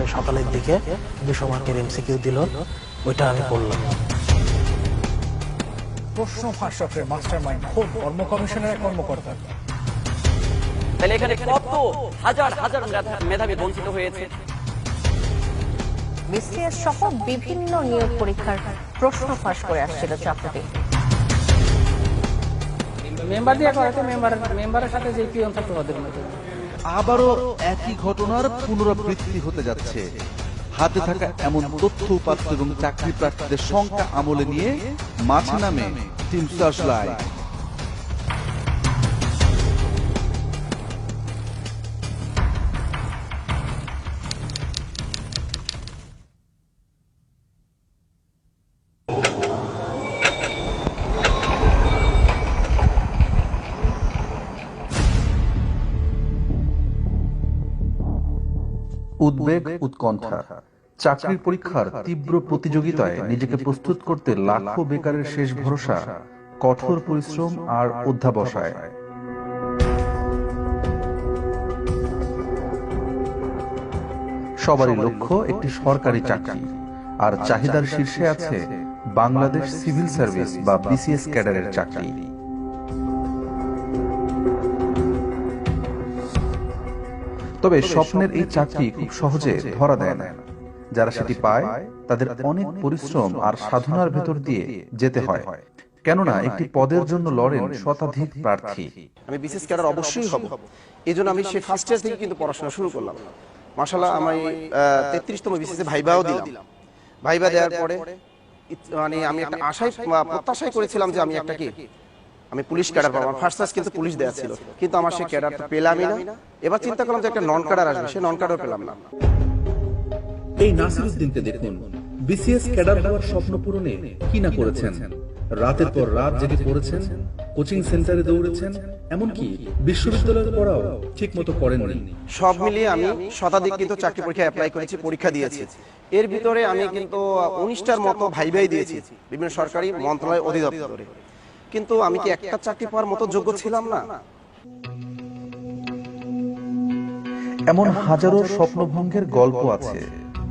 আজকে সকালের দিকে দুশো মার্কের এমসিকিউ দিল। ওইটা আমি পড়লাম। প্রশ্ন ফাঁসকের মাস্টার মাইন্ড খোদ কর্ম কমিশনের কর্মকর্তা। তাহলে এখানে কত হাজার হাজার মেধাবী বঞ্চিত হয়েছে? বিসিএস সহ বিভিন্ন নিয়োগ পরীক্ষার প্রশ্ন ফাঁস করে আসছিল মেম্বার দিয়ে করাতে মেম্বার মেম্বারের সাথে যে পিয়ন থাকতো ওদের মধ্যে। আবারও একই ঘটনার পুনরাবৃত্তি হতে যাচ্ছে। হাতে থাকা এমন তথ্য উপাত্ত এবং চাকরি প্রার্থীদের সংখ্যা আমলে নিয়ে মাঝে নামে টিম সার্চলাইট। উদ্বেগ, উৎকণ্ঠা। চাকরির পরীক্ষার তীব্র প্রতিযোগিতায় নিজেকে প্রস্তুত করতে লাখো বেকারের শেষ ভরসা, কঠোর পরিশ্রম আর অধ্যাবসায়। সবারই লক্ষ্য একটি সরকারি চাকরি। আর চাহিদার শীর্ষে আছে বাংলাদেশ সিভিল সার্ভিস বা বিসিএস ক্যাডারের চাকরি। তবে স্বপ্নের এই চাকরি খুব সহজে ধরা দেয় না। যারা সেটি পায়, তাদের অনেক পরিশ্রম আর সাধনার ভেতর দিয়ে যেতে হয়। কেননা একটি পদের জন্য লড়েন শতাধিক প্রার্থী। আমি বিশেষ ক্যাডার অবশ্যই হব। এই জন্য আমি সেই ফার্স্ট ইয়ার থেকে কিন্তু পড়াশোনা শুরু করলাম। মাসাল্লাহ আমি তেত্রিশতম বিশেষে ভাইবাও দিলাম। ভাইবা দেওয়ার পরে মানে আমি একটা আশায় বা প্রত্যাশাই করেছিলাম যে আমি একটা কি আমি পুলিশ ক্যাডার পাবো। ফার্স্ট ক্লাস কিন্তু পুলিশ দেওয়া ছিল। কিন্তু আমার সেই ক্যাডার তো পেলামই না। এবার চিন্তা করলাম যে একটা নন ক্যাডার আসবে সে নন ক্যাডার পেলাম না। এই নাসিরুদ্দিনকে দেখুন। বিসিএস ক্যাডার হওয়ার স্বপ্ন পূরণে কি না করেছেন? রাতের পর রাত জেগে পড়েছেন কোচিং সেন্টারে দৌড়েছেন এমনকি বিশ্ববিদ্যালয়ের পড়াও ঠিক মতো করেননি। সব মিলিয়ে আমি শতাধিক কিন্তু চাকরি পরীক্ষা অ্যাপ্লাই করেছি পরীক্ষা দিয়েছি। এর ভিতরে আমি কিন্তু উনিশটার মতো ভাই ভাই দিয়েছি বিভিন্ন সরকারি মন্ত্রণালয় অধিদপ্তরে। কিন্তু আমি কি একটা চাকরি পাওয়ার মতো যোগ্য ছিলাম না? এমন হাজারো স্বপ্নভঙ্গের গল্প আছে।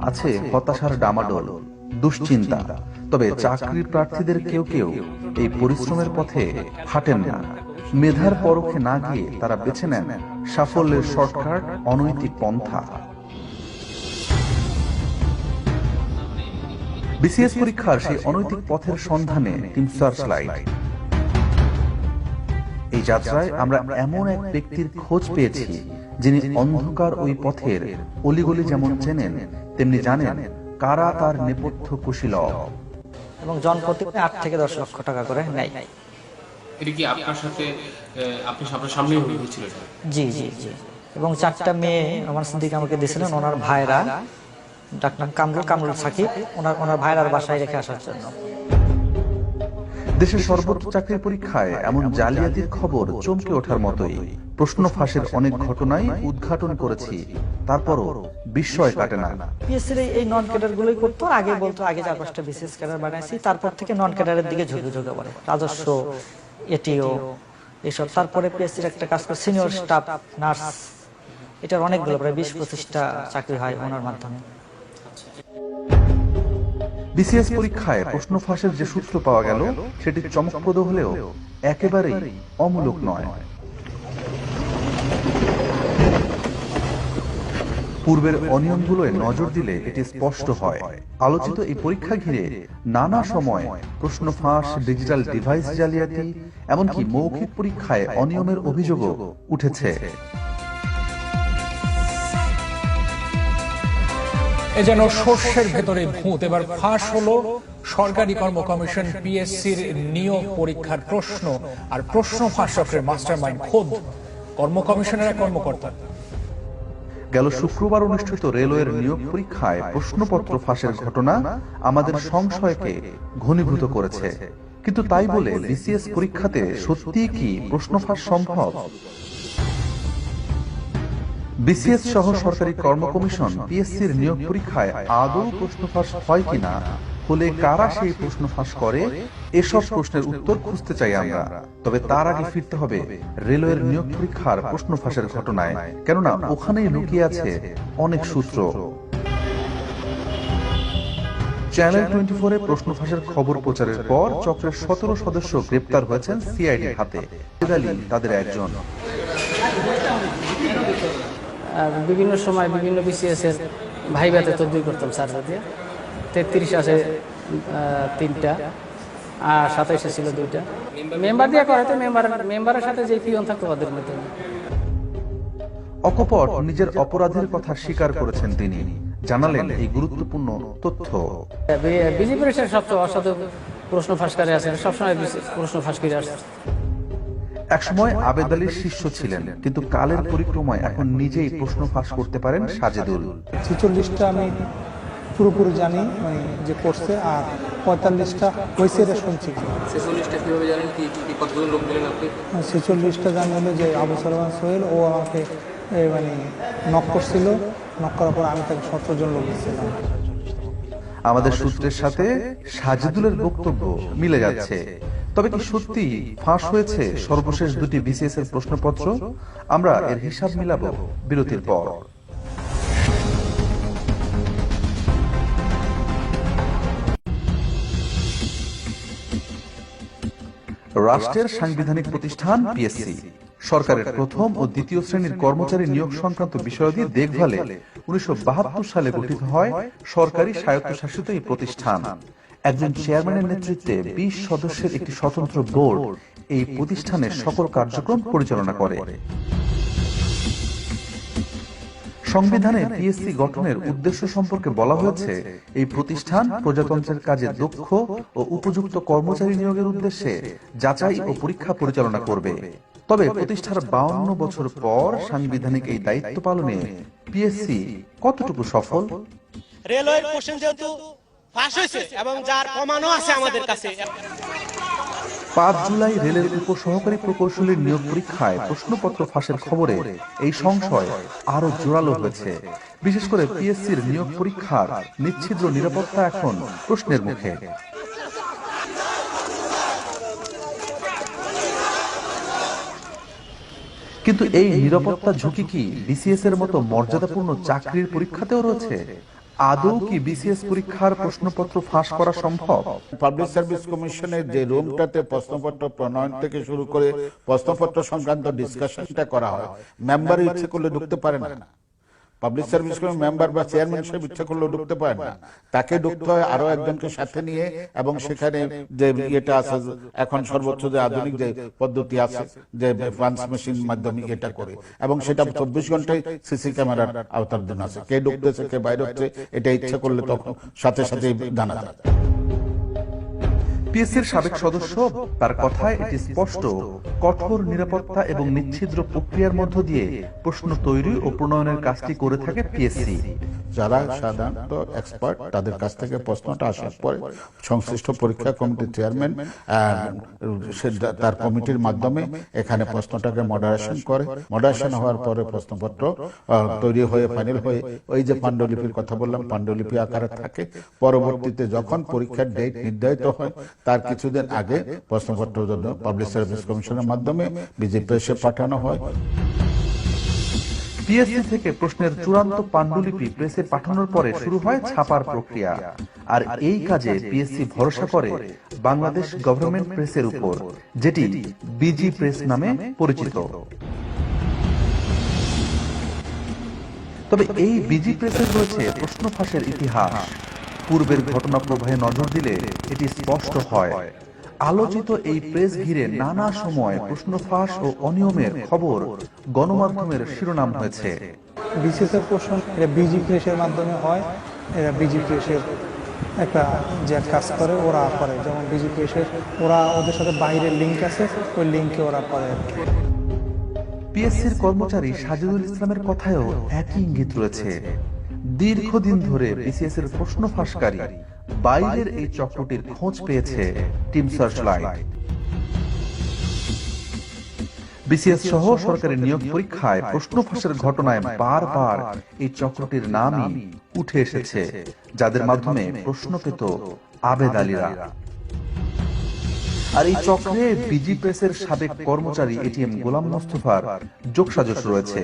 আছে হতাশার ডামাডোল দুশ্চিন্তা। তবে চাকরির প্রার্থীদের কেউ কেউ এই পরিশ্রমের পথে হাঁটেন না। মেধার পরখে না গিয়ে তারা বেছে নেন সাফল্যের শর্টকাট অনৈতিক পন্থা। বিসিএস পরীক্ষার সেই অনৈতিক পথের সন্ধানে টিম সার্চ লাইট এই যাত্রায় আমরা এমন এক ব্যক্তির খোঁজ পেয়েছি যিনি অন্ধকার ওই পথের অলিগলি যেমন চেনেন তেমনি জানেন কারা তার নেপথ্য কুশীলব। এবং জনপ্রতি আট থেকে দশ লক্ষ টাকা করে নেয়। এটা কি আপনার সাথে আপনি আপনার সামনেই হয়েছিল জি জি জি। এবং চারটা মেয়ে আমার সিদ্দিক আমাকে দিয়েছিলেন ওনার ভাইরা ডাক্তার কামরুল কামরুল সাকিব ওনার ওনার ভাইরার বাসায় রেখে আসার জন্য। দেশের সর্বোচ্চ চাকরির পরীক্ষায় এমন জালিয়াতির খবর চমকে ওঠার মতোই। প্রশ্ন ফাঁসের অনেক ঘটনাই উদ্ঘাটন করেছি, তারপরও বিস্ময় কাটে না। এই নন ক্যাডার গুলোই করতো, আগে বলতো, আগে চার পাঁচটা ক্যাডার বানাইছি, তারপর থেকে নন ক্যাডারের দিকে ঝুঁকে ঝুঁকে পড়ে রাজস্ব এটিও এসব। তারপরে পিএসসির একটা কাজ করে সিনিয়র স্টাফ নার্স এটার অনেকগুলো, প্রায় বিশ পঁচিশটা চাকরি হয় ওনার মাধ্যমে। বিসিএস পরীক্ষায় প্রশ্ন ফাঁসের যে সূত্র পাওয়া গেল, সেটি চমকপ্রদ হলেও একেবারেই অমূলক নয়। পূর্বের অনিয়মগুলোয় নজর দিলে এটি স্পষ্ট হয়। আলোচিত এই পরীক্ষা ঘিরে নানা সময় প্রশ্ন ফাঁস ডিজিটাল ডিভাইস জালিয়াতি, এমনকি মৌখিক পরীক্ষায় অনিয়মের অভিযোগও উঠেছে। এ যেন শস্যের ভেতরে ভূত। এবার ফাঁস হলো সরকারি কর্ম কমিশন পিএসসির নিয়োগ পরীক্ষার প্রশ্ন। আর প্রশ্ন ফাঁসকের মাস্টার মাইন্ড খোদ কর্ম কমিশনের কর্মকর্তা। গেল শুক্রবার অনুষ্ঠিত রেলওয়ের নিয়োগ পরীক্ষায় প্রশ্নপত্র ফাঁসের ঘটনা আমাদের সংশয়কে ঘনীভূত করেছে। কিন্তু তাই বলে বিসিএস পরীক্ষাতে সত্যি কি প্রশ্ন ফাঁস সম্ভব? বিসিএস সহ সরকারি কর্ম কমিশন পিএসসির নিয়োগ পরীক্ষায় আদৌ প্রশ্ন ফাঁস হয় কিনা? হলে কারা সেই প্রশ্ন ফাঁস করে? এসব প্রশ্নের উত্তর খুঁজতে চাই আমরা। তবে তার আগে ফিরতে হবে রেলওয়ের নিয়োগ পরীক্ষার প্রশ্ন ফাঁসের ঘটনায়। কেননা ওখানেই লুকিয়ে আছে অনেক সূত্র। চ্যানেল টোয়েন্টি ফোরে প্রশ্ন ফাঁসের খবর প্রচারের পর চক্রের সতেরো সদস্য গ্রেপ্তার হয়েছেন সিআইডির হাতে। তাদের একজন। বিভিন্ন সময় বিভিন্ন বিসিএস এর ভাইভাতে তদবির করতাম স্যার দিয়ে তেত্রিশ আছে তিনটা আর সাতাইশে ছিল দুইটা। মেম্বার দিয়ে করাতে মেম্বার মেম্বারের সাথে যে পিয়ন থাকতো ওদের মধ্যে। অকপট নিজের অপরাধের কথা স্বীকার করেছেন তিনি। জানালেন এই গুরুত্বপূর্ণ তথ্য। বিজেপির সবচেয়ে অসাধু প্রশ্ন ফাঁসকারে আছে সবসময় প্রশ্ন ফাঁস করে আসছে। একসময় আবেদ আলীর শিষ্য ছিলেন কিন্তু কালের পরিক্রমায় এখন নিজেই প্রশ্ন ফাঁস করতে পারেন সাজেদুল। ছেচল্লিশটা আমি পুরোপুরি জানি মানে যে করছে আর পঁয়তাল্লিশটা হয়েছে এটা শুনছি। ছেচল্লিশটা কীভাবে জানেন? কি কি কতজন লোক দিলেন আপনি? ছেচল্লিশটা জানি হলো যে আবু সালমান সোহেল ও আমাকে মানে নক করছিল। নক করার পর আমি তাকে সতেরো জন লোক দিচ্ছিলাম আমাদের সূত্রের সাথে সাজেদুলের বক্তব্য মিলে যাচ্ছে। তবে কি সত্যি ফাঁস হয়েছে সর্বশেষ দুটি বিসিএস এর প্রশ্নপত্র? আমরা এর হিসাব মিলাবো বিরতির পর। রাষ্ট্রের সাংবিধানিক প্রতিষ্ঠান পিএসসি সরকারের প্রথম ও দ্বিতীয় শ্রেণির কর্মচারী নিয়োগ সংক্রান্ত বিষয়াদি দেখভালে উনিশশো বাহাত্তর সালে গঠিত হয় সরকারি স্বায়ত্তশাসিত এই প্রতিষ্ঠান। একজন চেয়ারম্যানের নেতৃত্বে বিশ সদস্যের একটি স্বতন্ত্র বোর্ড এই প্রতিষ্ঠানের সকল কার্যক্রম পরিচালনা করে। সংবিধানে পিএসসি গঠনের উদ্দেশ্য সম্পর্কে বলা হয়েছে এই প্রতিষ্ঠান প্রজাতন্ত্রের কাজে দক্ষ ও উপযুক্ত কর্মচারী নিয়োগের উদ্দেশ্যে যাচাই ও পরীক্ষা পরিচালনা করবে। তবে প্রতিষ্ঠার বাউন্ন বছর পর সাংবিধানিক এই দায়িত্ব পালনে পিএসসি কতটুকু সফল? রেলওয়ের কোশ্চেন যেহেতু ফাঁস হয়েছে এবং যার প্রমাণও পাঁচ জুলাই রেলের উপসহকারী প্রকৌশলীর নিয়োগ পরীক্ষায় প্রশ্নপত্র ফাঁসের খবরে এই সংশয় আরও জোরালো হয়েছে। বিশেষ করে পিএসসির নিয়োগ পরীক্ষার নিচ্ছিদ্র নিরাপত্তা এখন প্রশ্নের মুখে। কিন্তু এই নিরাপত্তা ঝুঁকি কি বিসিএস এর মতো মর্যাদাপূর্ণ চাকরির পরীক্ষাতেও রয়েছে? আদৌ কি বিসিএস পরীক্ষার প্রশ্নপত্র ফাঁস করা সম্ভব? পাবলিক সার্ভিস কমিশনের যে রুমটাতে প্রশ্নপত্র প্রণয়ন থেকে শুরু করে প্রশ্নপত্র সংক্রান্ত ডিসকাশনটা করা হয় মেম্বার ইচ্ছে করলে ঢুকতে পারে না। পাবলিক সার্ভিস কমিশন মেম্বার বা চেয়ারম্যান সাহেব ইচ্ছা করলেও ঢুকতে পারে না। তাকে ঢুকতে হয় আরও একজনকে সাথে নিয়ে এবং সেখানে যে ইয়েটা আছে এখন সর্বোচ্চ যে আধুনিক যে পদ্ধতি আছে যে ফান্স মেশিন মাধ্যমে এটা করে। এবং সেটা চব্বিশ ঘন্টায় সিসি ক্যামেরার আওতার জন্য আছে। কে ঢুকতেছে কে বাইরে হচ্ছে এটা ইচ্ছা করলে তখন সাথে সাথে জানা যায়। পিএসসির সাবেক সদস্য, তার কথায় এটি স্পষ্ট, কঠোর নিরাপত্তা এবং নিচ্ছিদ্র প্রক্রিয়ার মধ্য দিয়ে প্রশ্ন তৈরি ও প্রণয়নের কাজটি করে থাকে পিএসসি যারা সাধারণত এক্সপার্ট তাদের কাছ থেকে প্রশ্নটা আসার পরে সংশ্লিষ্ট পরীক্ষা কমিটির চেয়ারম্যান তার কমিটির মাধ্যমে এখানে প্রশ্নটাকে মডারেশন করে। মডারেশন হওয়ার পরে প্রশ্নপত্র তৈরি হয়ে ফাইনাল হয়ে ওই যে পাণ্ডুলিপির কথা বললাম, পাণ্ডুলিপি আকারে থাকে। পরবর্তীতে যখন পরীক্ষার ডেট নির্ধারিত হয় তার কিছুদিন আগে প্রশ্নপত্র পাবলিক সার্ভিস কমিশনের মাধ্যমে বিজেপি এসে পাঠানো হয়। পিএসসি থেকে প্রশ্নের চূড়ান্ত পাণ্ডুলিপি প্রেসে পাঠানোর পরে শুরু হয় ছাপার প্রক্রিয়া। আর এই কাজে পিএসসি ভরসা করে বাংলাদেশ গভর্নমেন্ট প্রেসের উপর, যেটি বিজি প্রেস নামে পরিচিত। তবে এই বিজি প্রেসের রয়েছে প্রশ্ন ফাঁসের ইতিহাস। পূর্বের ঘটনা প্রবাহে নজর দিলে এটি স্পষ্ট হয়। আলোচিত এই প্রেস ঘিরে নানা সময় প্রশ্ন ফাঁস ও অনিয়মের খবর গণমাধ্যমের শিরোনাম হয়েছে। বিসিএস প্রশ্ন এটা বিজি প্রেসের মাধ্যমে হয় এরা বিজি প্রেসের একটা যে কাজ করে ওরা করে। যেমন বিজি প্রেসের ওরা ওদের সাথে বাইরের লিঙ্ক আছে ওই লিঙ্কে ওরা করে। পিএসসির কর্মচারী সাজিদুল ইসলামের কথায়ও একই ইঙ্গিত রয়েছে। দীর্ঘদিন ধরে বিসিএস এর প্রশ্ন ফাঁসকারী বাইরের এই চক্রটির খোঁজ পেয়েছে টিম সার্চ লাইট বিসিএস সহ সরকারি নিয়োগ পরীক্ষায় প্রশ্ন ফাঁসের ঘটনায় বারবার এই চক্রটির নামই উঠে এসেছে, যাদের মাধ্যমে প্রশ্ন পেত আবেদ আর এই চক্রে বিজি প্রেসের সাবেক কর্মচারী এটিএম গোলাম মোস্তফার যোগসাজশ রয়েছে।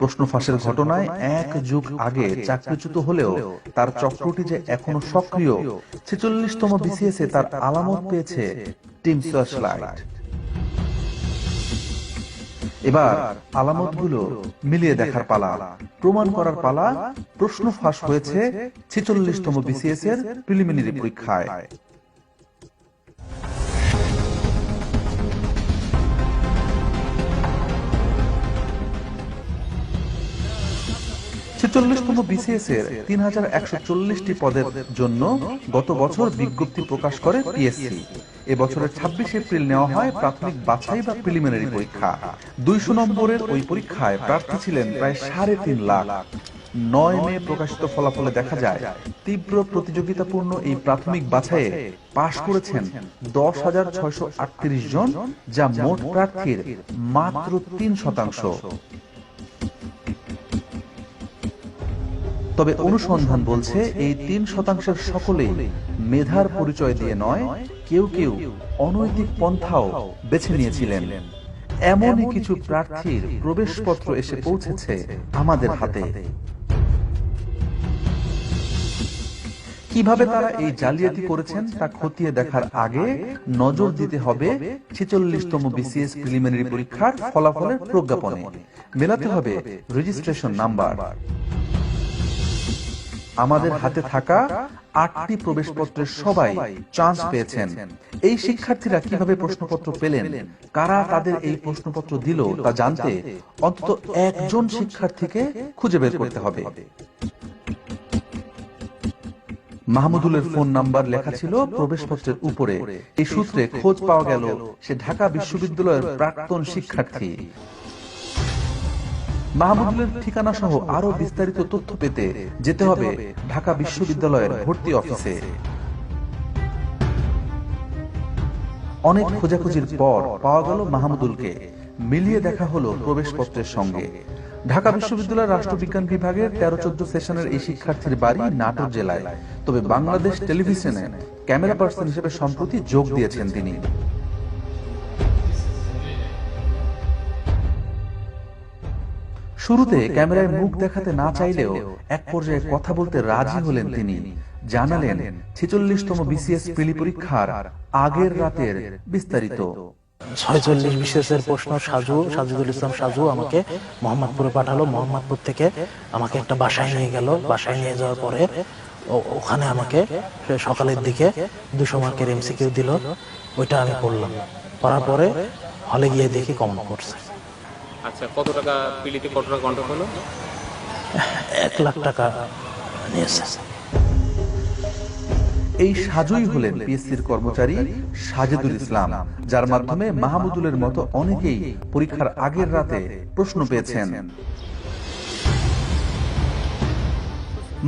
প্রশ্ন ফাঁসের ঘটনায় এক যুগ আগে চাকরিচ্যুত হলেও তার চক্রটি যে এখনও সক্রিয়, ছেচল্লিশতম বিসিএস তার আলামত পেয়েছে টিম সার্চ লাইট এবার আলামতগুলো মিলিয়ে দেখার পালা। প্রমাণ করার পালা, প্রশ্ন ফাঁস হয়েছে ছেচল্লিশতম বিসিএস এর প্রিলিমিনারি পরীক্ষায়। ছেচল্লিশতম বিসিএস এর তিন হাজার পদের জন্য গত বছর বিজ্ঞপ্তি প্রকাশ করে পিএসসি এবছরের ছাব্বিশ এপ্রিল নেওয়া হয় প্রাথমিক বাছাই বা প্রিলিমিনারি পরীক্ষা। দুইশো নম্বরের ওই পরীক্ষায় প্রার্থী ছিলেন প্রায় সাড়ে তিন লাখ। নয় মে প্রকাশিত ফলাফলে দেখা যায়, তীব্র প্রতিযোগিতাপূর্ণ এই প্রাথমিক বাছাইয়ে পাশ করেছেন দশ হাজার ছয়শো আটত্রিশ জন, যা মোট প্রার্থীর মাত্র তিন শতাংশ। তবে অনুসন্ধান বলছে এই তিন শতাংশের সকলেই মেধার পরিচয় দিয়ে নয় কেউ কেউ অনৈতিক পন্থাও বেছে নিয়েছিলেন। এমনই কিছু প্রার্থীর প্রবেশপত্র এসে পৌঁছেছে আমাদের হাতে। কীভাবে তারা এই জালিয়াতি করেছেন তা খতিয়ে দেখার আগে নজর দিতে হবে ছেচল্লিশতম বিসিএস প্রিলিমিনারি পরীক্ষার ফলাফলের প্রজ্ঞাপনে। মেলাতে হবে রেজিস্ট্রেশন নাম্বার আমাদের হাতে থাকা আটটি প্রবেশপত্রের সবাই চান্স পেয়েছেন। এই শিক্ষার্থীরা কীভাবে প্রশ্নপত্র পেলেন? কারা তাদের এই প্রশ্নপত্র দিল তা জানতে অন্তত একজন শিক্ষার্থীকে খুঁজে বের করতে হবে। মাহমুদুলের ফোন নাম্বার লেখা ছিল প্রবেশপত্রের উপরে। এই সূত্রে খোঁজ পাওয়া গেল, সে ঢাকা বিশ্ববিদ্যালয়ের প্রাক্তন শিক্ষার্থী। মাহমুদুলের ঠিকানা সহ আরও বিস্তারিত তথ্য পেতে যেতে হবে ঢাকা বিশ্ববিদ্যালয়ের ভর্তি অফিসে। অনেক খোঁজাখুঁজির পর পাওয়া গেল মাহমুদুলকে। মিলিয়ে দেখা হলো প্রবেশপত্রের সঙ্গে। ঢাকা বিশ্ববিদ্যালয়ের রাষ্ট্রবিজ্ঞান বিভাগের তেরো চোদ্দ সেশনের এই শিক্ষার্থীর বাড়ি নাটোর জেলায়। তবে বাংলাদেশ টেলিভিশনে ক্যামেরা পার্সন হিসেবে সম্প্রতি যোগ দিয়েছেন তিনি। শুরুতে ক্যামেরায় মুখ দেখাতে না চাইলেও এক পর্যায়ে কথা বলতে রাজি হলেন তিনি। জানালেন ছেচল্লিশতম বিসিএস প্রিলি পরীক্ষার আগের রাতের বিস্তারিত। ছয়চল্লিশ বিশেষের প্রশ্ন সাজু সাজিদুল ইসলাম সাজু আমাকে মোহাম্মদপুরে পাঠালো। মোহাম্মদপুর থেকে আমাকে একটা বাসায় নিয়ে গেল। বাসায় নিয়ে যাওয়ার পরে ওখানে আমাকে সকালের দিকে দুশো মার্কের এমসিকিউ দিল। ওইটা আমি পড়লাম। পড়ার পরে হলে গিয়ে দেখি কমন করছে আচ্ছা কত টাকা পিলিতে কত টাকা কন্ট্যাক্ট হলো? এক লাখ টাকা নিয়েছে এই সাজুই হলেন পিএসসির কর্মচারী সাজেদুল ইসলাম যার মাধ্যমে মাহমুদুলের মতো অনেকেই পরীক্ষার আগের রাতে প্রশ্ন পেয়েছেন।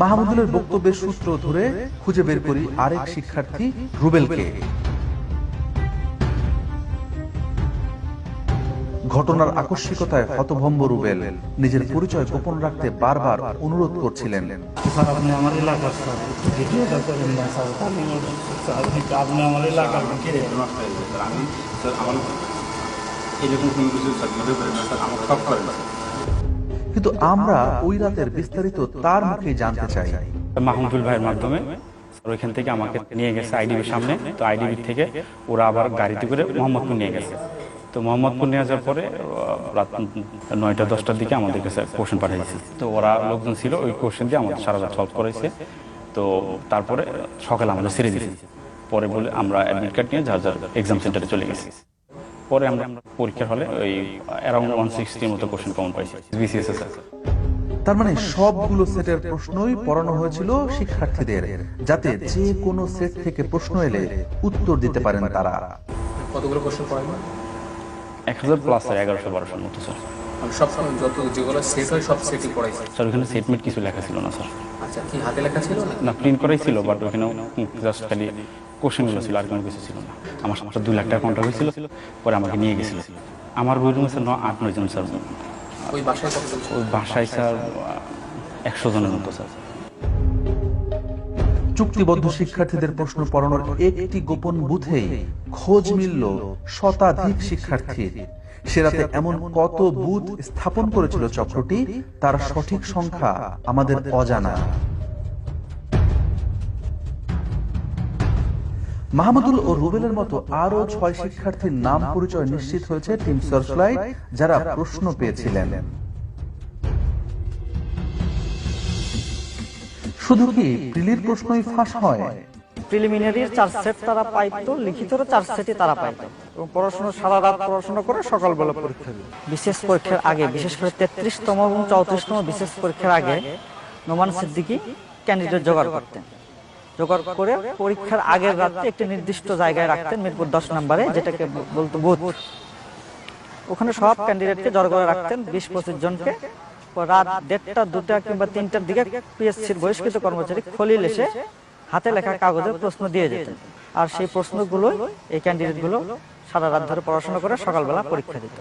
মাহমুদুলের বক্তব্যের সূত্র ধরে খুঁজে বের করি আরেক শিক্ষার্থী রুবেলকে। ঘটনার আকস্মিকতায় হতভম্ব রুবেল নিজের পরিচয় গোপন রাখতে বারবার অনুরোধ করছিলেন। কিন্তু আমরা ওই রাতের বিস্তারিত তার মুখে জানতে চাই। মাহমুদুল ভাইয়ের মাধ্যমে ওইখান থেকে আমাকে নিয়ে গেছে আইডিবির সামনে। তো আইডিবি থেকে ওরা আবার গাড়িতে করে মোহাম্মদপুর নিয়ে গেছে। তো মোহাম্মদপুর নিয়ে যাওয়ার পরে রাত নয়টা দশটার দিকে আমাদের কাছে কোশ্চেন পাঠিয়েছে তো ওরা লোকজন ছিল ওই কোশ্চেন দিয়ে আমাদের সারা রাত সলভ করেছে তো তারপরে সকালে আমাদের ছেড়ে দিয়েছে। পরে বলে আমরা অ্যাডমিট কার্ড নিয়ে যার যার এক্সাম সেন্টারে চলে গেছি। পরে আমরা পরীক্ষার হলে ওই অ্যারাউন্ড ওয়ান সিক্সটির মতো কোশ্চেন কমন পাইছি। বিসিএস স্যার তার মানে সবগুলো সেটের প্রশ্নই পড়ানো হয়েছিল শিক্ষার্থীদের যাতে যে কোনো সেট থেকে প্রশ্ন এলে উত্তর দিতে পারেন তারা। কতগুলো কোশ্চেন পড়াবেন এক হাজার প্লাস স্যার এগারোশো বারোশোর মতো স্যার আমি সব সময় যত যেগুলো সেট হয় সব সেটই পড়াইছি স্যার ওখানে সেটমেট কিছু লেখা ছিল না স্যার আচ্ছা কি হাতে লেখা ছিল না প্রিন্ট করাই ছিল বাট ওখানে জাস্ট খালি কোশ্চেনগুলো ছিল আর কোনো কিছু ছিল না। আমার সাথে দুই লাখ টাকা কন্ট্রাক্ট হয়েছিল পরে আমাকে নিয়ে গেছিল। আমার বই রুমে স্যার আট নয় জন স্যার ওই বাসায়? ওই বাসায় স্যার একশো জনের মতো স্যার চুক্তিবদ্ধ শিক্ষার্থীদের প্রশ্ন পড়ানোর একটি গোপন বুথেই খোঁজ মিলল শতাধিক শিক্ষার্থীর। সে রাতে এমন কত বুথ স্থাপন করেছিল চক্রটি, তার সঠিক সংখ্যা আমাদের অজানা। মাহমুদুল ও রুবেলের মতো আরও ছয় শিক্ষার্থীর নাম পরিচয় নিশ্চিত হয়েছে টিম সার্চলাইট, যারা প্রশ্ন পেয়েছিলেন। শুধু কি প্রিলির প্রশ্নই ফাঁস হয়? প্রিলিমিনারির চার সেট তারা পাইতো চার সেটই তারা পাইতো। এবং পড়াশোনা সারা রাত পড়াশোনা করে সকালবেলা পরীক্ষা দিত। বিশেষ পরীক্ষার আগে বিশেষ করে তেত্রিশতম এবং চৌত্রিশতম বিশেষ পরীক্ষার আগে নোমান সিদ্দিকি ক্যান্ডিডেট জোগাড় করতেন। জোগাড় করে পরীক্ষার আগের রাতে একটি নির্দিষ্ট জায়গায় রাখতেন মিরপুর দশ নম্বরে যেটাকে বলতো বুথ। ওখানে সব ক্যান্ডিডেটকে জড়ো করে রাখতেন বিশ পঁচিশ জনকে। রাত দেড়টা দুটা কিংবা তিনটার দিকে পিএসসির বহিষ্কৃত কর্মচারী খলিল এসে হাতে লেখা কাগজের প্রশ্ন দিয়ে যেতেন। আর সেই প্রশ্নগুলো এই ক্যান্ডিডেটগুলো সারা রাত ধরে পড়াশোনা করে সকালবেলা পরীক্ষা দিত।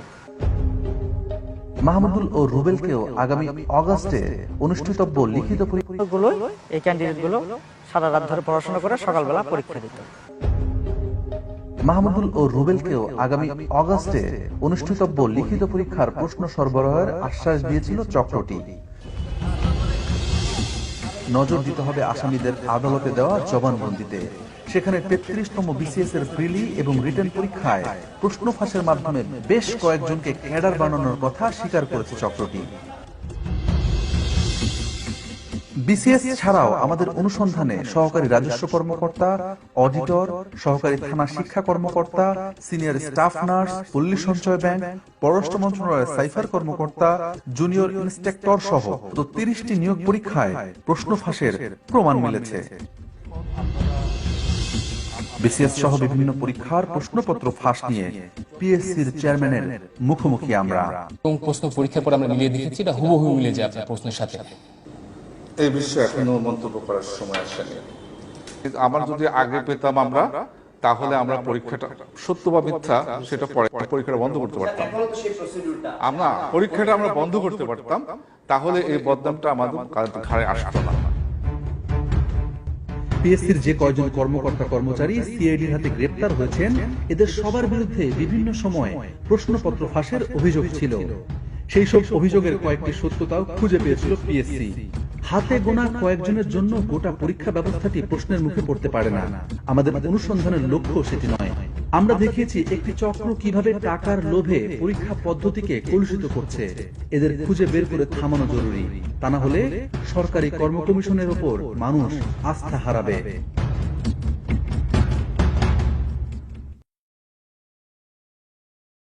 মাহমুদুল ও রুবেলকেও আগামী অগস্টে অনুষ্ঠিতব্য লিখিত পরীক্ষা গুলো এই ক্যান্ডিডেটগুলো সারা রাত ধরে পড়াশোনা করে সকালবেলা পরীক্ষা দিত। মাহমুদুল ও রুবেলকেও আগামী অগস্টে অনুষ্ঠিতব্য লিখিত পরীক্ষার প্রশ্ন সরবরাহের আশ্বাস দিয়েছিল চক্রটি। নজর দিতে হবে আসামিদের আদালতে দেওয়া জবানবন্দিতে। সেখানে তেত্রিশতম বিসিএস এর প্রিলি এবং রিটার্ন পরীক্ষায় প্রশ্ন ফাঁসের মাধ্যমে বেশ কয়েকজনকে ক্যাডার বানানোর কথা স্বীকার করেছে চক্রটি। বিসিএস ছাড়াও আমাদের অনুসন্ধানে সহকারী রাজস্ব কর্মকর্তা, অডিটর, সহকারী থানা শিক্ষা কর্মকর্তা, সিনিয়র স্টাফ নার্স পল্লী সঞ্চয় ব্যাংক, পররাষ্ট্র মন্ত্রণালয়ের সাইফার কর্মকর্তা, জুনিয়র ইন্সপেক্টর সহ তিরিশটি নিয়োগ পরীক্ষায় প্রশ্ন ফাঁসের প্রমাণ মিলেছে। বিসিএস সহ বিভিন্ন পরীক্ষার প্রশ্নপত্র ফাঁস নিয়ে পিএসসির চেয়ারম্যানের মুখোমুখি আমরা। প্রশ্ন পরীক্ষার পর আমরা মিলিয়ে দেখেছি, এটা হুবহু মিলে যায় আপনার প্রশ্নের সাথে। এই বিষয়ে এখনও মন্তব্য করার সময় আসেনি। আমরা যদি আগে পেতাম আমরা তাহলে আমরা পরীক্ষাটা সত্য বা মিথ্যা সেটা পরে পরীক্ষাটা বন্ধ করতে পারতাম। আমরা পরীক্ষাটা আমরা বন্ধ করতে পারতাম তাহলে এই বদনামটা আমাদের ঘাড়ে আসতো না। পিএসসির যে কয়জন কর্মকর্তা কর্মচারী সিআইডির হাতে গ্রেপ্তার হয়েছেন এদের সবার বিরুদ্ধে বিভিন্ন সময় প্রশ্নপত্র ফাঁসের অভিযোগ ছিল। সেই সব অভিযোগের কয়েকটি সত্যতাও খুঁজে পেয়েছিল পিএসসি হাতে গোনা কয়েকজনের জন্য গোটা পরীক্ষা ব্যবস্থাটি প্রশ্নের মুখে পড়তে পারে না। আমাদের অনুসন্ধানের লক্ষ্য সেটি নয়। আমরা দেখিয়েছি একটি চক্র কীভাবে টাকার লোভে পরীক্ষা পদ্ধতিকে কলুষিত করছে। এদের খুঁজে বের করে থামানো জরুরি। তা না হলে সরকারি কর্ম কমিশনের ওপর মানুষ আস্থা হারাবে।